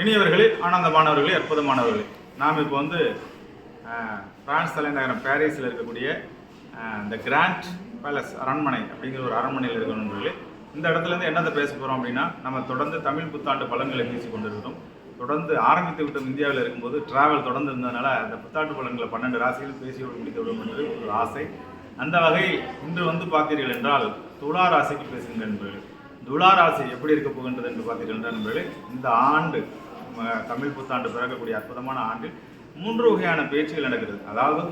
இனியவர்களே ஆனந்தமானவர்களே அற்புதமானவர்களே. நாம் இப்போ வந்து பிரான்ஸ் தலைநகரம் பாரிஸில் இருக்கக்கூடிய இந்த கிராண்ட் பேலஸ் அரண்மனை அப்படிங்கிற ஒரு அரண்மனையில் இருக்கிற நண்பர்களே. இந்த இடத்துலேருந்து என்னத்தை பேச போகிறோம் அப்படின்னா நம்ம தொடர்ந்து தமிழ் புத்தாண்டு பலன்களை பேசி கொண்டிருக்கிறோம் தொடர்ந்து ஆரம்பித்து விட்டோம் இந்தியாவில் இருக்கும்போது டிராவல் தொடர்ந்து இருந்ததுனால அந்த புத்தாண்டு பலன்களை பன்னெண்டு ராசிகள் பேசி முடித்து விடும் என்பது ஒரு ஆசை. அந்த வகையில் இன்று வந்து பார்த்தீர்கள் என்றால் துளா ராசிக்கு பேசுகின்ற நண்பர்கள். துளாராசி எப்படி இருக்க போகின்றது என்று பார்த்தீர்கள் நண்பர்களே இந்த ஆண்டு தமிழ் புத்தாண்டு பிறக்கக்கூடிய அற்புதமான ஆண்டில் மூன்று வகையான பேச்சுகள் நடக்கிறது. அதாவது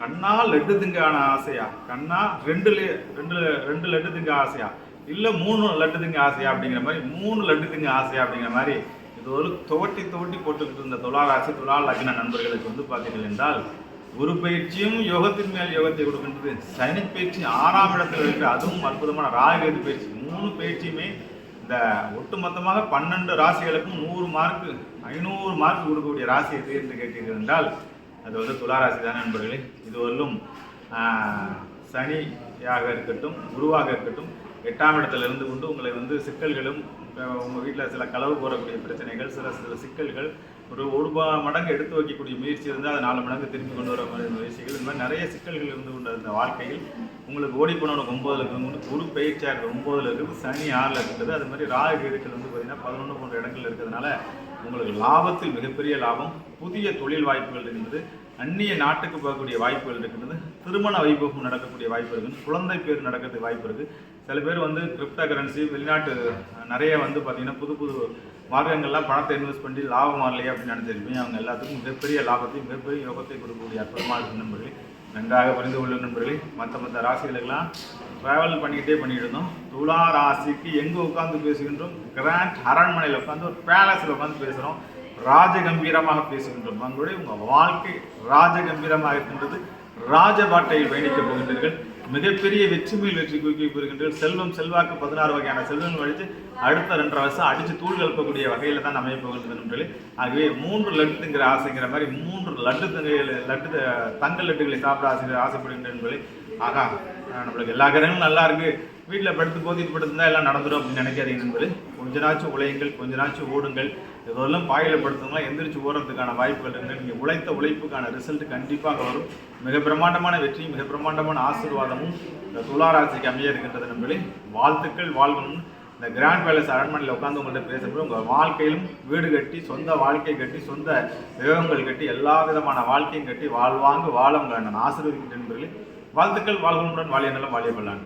கண்ணா லட்டு திங்கான ஆசையா? கண்ணா ரெண்டு லே- ரெண்டு ரெண்டு லட்டு திங்க ஆசையா? இல்லை மூணு லட்டு திங்க ஆசையா அப்படிங்கிற மாதிரி மூணு லட்டு திங்க ஆசையா அப்படிங்கிற மாதிரி இது ஒரு துவட்டி துவட்டி போட்டுக்கிட்டு இருந்த துலா ராசி துலா லக்ன நண்பர்களுக்கு வந்து பார்த்தீர்கள் என்றால் குரு பயிற்சியும் யோகத்தின் மேல் யோகத்தை கொடுக்கின்றது. சனி பயிற்சி ஆறாம் இடத்தில் இருக்கு. அதுவும் அற்புதமான ராகேது பயிற்சி. மூணு பயிற்சியுமே இந்த ஒட்டுமொத்தமாக பன்னெண்டு ராசிகளுக்கும் நூறு மார்க்கு ஐநூறு மார்க் கொடுக்கக்கூடிய ராசி எது என்று கேட்டீர்கள் என்றால் அது வந்து துளாராசி தான் நண்பர்களே. இதுவரையிலும் சனியாக இருக்கட்டும் குருவாக இருக்கட்டும் எட்டாம் இடத்துல இருந்து கொண்டு உங்களை வந்து சிக்கல்களும் உங்கள் வீட்டில் சில களவு போடக்கூடிய பிரச்சனைகள் சில சில சிக்கல்கள் ஒரு ஒரு மடங்கு எடுத்து வைக்கக்கூடிய முயற்சி இருந்தால் அதை நாலு மடங்கு திரும்பி கொண்டு வர மாதிரி முயற்சிகள். இந்த மாதிரி நிறைய சிக்கல்கள் இருந்து கொண்டு இந்த வாழ்க்கையில் உங்களுக்கு ஓடி போனவனுக்கு ஒன்பதுல இருக்கிறவங்க குரு பயிற்சியாக இருக்குது ஒன்பதுல இருக்குது. சனி ஆறில் இருக்கிறது அது மாதிரி ராகு இருக்கிறது வந்து பார்த்தீங்கன்னா பதினொன்று போன்ற இடங்கள் இருக்கிறதுனால உங்களுக்கு லாபத்தில் மிகப்பெரிய லாபம் புதிய தொழில் வாய்ப்புகள் இருக்கின்றது அந்நிய நாட்டுக்கு போகக்கூடிய வாய்ப்புகள் இருக்கின்றது திருமண வைபவம் நடக்கக்கூடிய வாய்ப்பு இருக்குது குழந்தை பேர் நடக்கிறதுக்கு வாய்ப்பு இருக்குது சில பேர் வந்து கிரிப்டோ கரன்சி வெளிநாட்டு நிறைய வந்து பார்த்தீங்கன்னா புது புது மார்க்கங்கள்லாம் பணத்தை இன்வெஸ்ட் பண்ணி லாபம் வரலையே அப்படின்னு நினைச்சிருப்பீங்க. அவங்க எல்லாத்துக்கும் மிகப்பெரிய லாபத்தையும் மிகப்பெரிய யோகத்தை கொடுக்கக்கூடிய அற்புதமான நண்பர்களே. நன்றாக புரிந்து கொள்ளும் நண்பர்களே. மற்ற மற்ற ராசிகளுக்கெல்லாம் ட்ராவல் பண்ணிக்கிட்டே பண்ணிட்டு இருந்தோம் துலா ராசிக்கு எங்கே உட்காந்து பேசுகின்றோம்? கிராண்ட் அரண்மனையில் உட்காந்து ஒரு பேலஸில் உட்காந்து பேசுகிறோம் ராஜகம்பீரமாக பேசுகின்றோம். உங்களுடைய உங்கள் வாழ்க்கை ராஜகம்பீரமாக இருக்கின்றது. ராஜபாட்டையில் பயணிக்கப் போகின்றீர்கள். மிகப்பெரிய வெற்றி மேல் வெற்றி குவிக்க போகின்றீர்கள். செல்வம் செல்வாக்கு பதினாறு வகையான செல்வங்கள் அழித்து அடுத்த ரெண்டரை வருஷம் அடித்து தூள் கலப்பக்கூடிய வகையில் தான் அமைய போகின்றது நண்பர்களே. ஆகவே மூன்று லட்டுங்கிற ஆசைங்கிற மாதிரி மூன்று லட்டு தங்க- லட்டு த- தங்க லட்டுகளை சாப்பிட ஆசை ஆசைப்படுகின்ற நண்பர்களே. ஆகா நம்மளுக்கு எல்லா கிரகங்களும் நல்லா இருக்கு. வீட்டில் படுத்து போதிட்டு படுத்திருந்தா எல்லாம் நடந்துடும் அப்படின்னு நினைக்காதீங்க நண்பர்களே. கொஞ்ச நாச்சும் உழையுங்கள் கொஞ்ச நாச்சும் ஓடுங்கள். இதெல்லாம் பாயில படுத்துங்களா எந்திரிச்சு ஓடுறதுக்கான வாய்ப்புகள் இருக்கு. நீங்கள் உழைத்த உழைப்புக்கான ரிசல்ட் கண்டிப்பாக வரும். மிக பிரம்மாண்டமான வெற்றி மிக பிரம்மாண்டமான ஆசீர்வாதமும் இந்த துளாராசிக்கு அமைய இருக்கின்றது நண்பர்களே. வாழ்த்துக்கள் வாழ்வனும் இந்த கிராண்ட் பேலஸ் அரண்மனையில் உட்காந்து உங்கள்கிட்ட பேசும்போது உங்கள் வாழ்க்கையிலும் வீடு கட்டி சொந்த வாழ்க்கை கட்டி சொந்த விவகங்கள் கட்டி எல்லா விதமான வாழ்க்கையும் கட்டி வாழ்வாங்க வாழ உங்களை நான் ஆசீர்வதிக்கின்றேன் நண்பர்களே. வாழ்த்துக்கள் வாழ்வனுடன் வாழிய நலம் வாழிய வல்லான்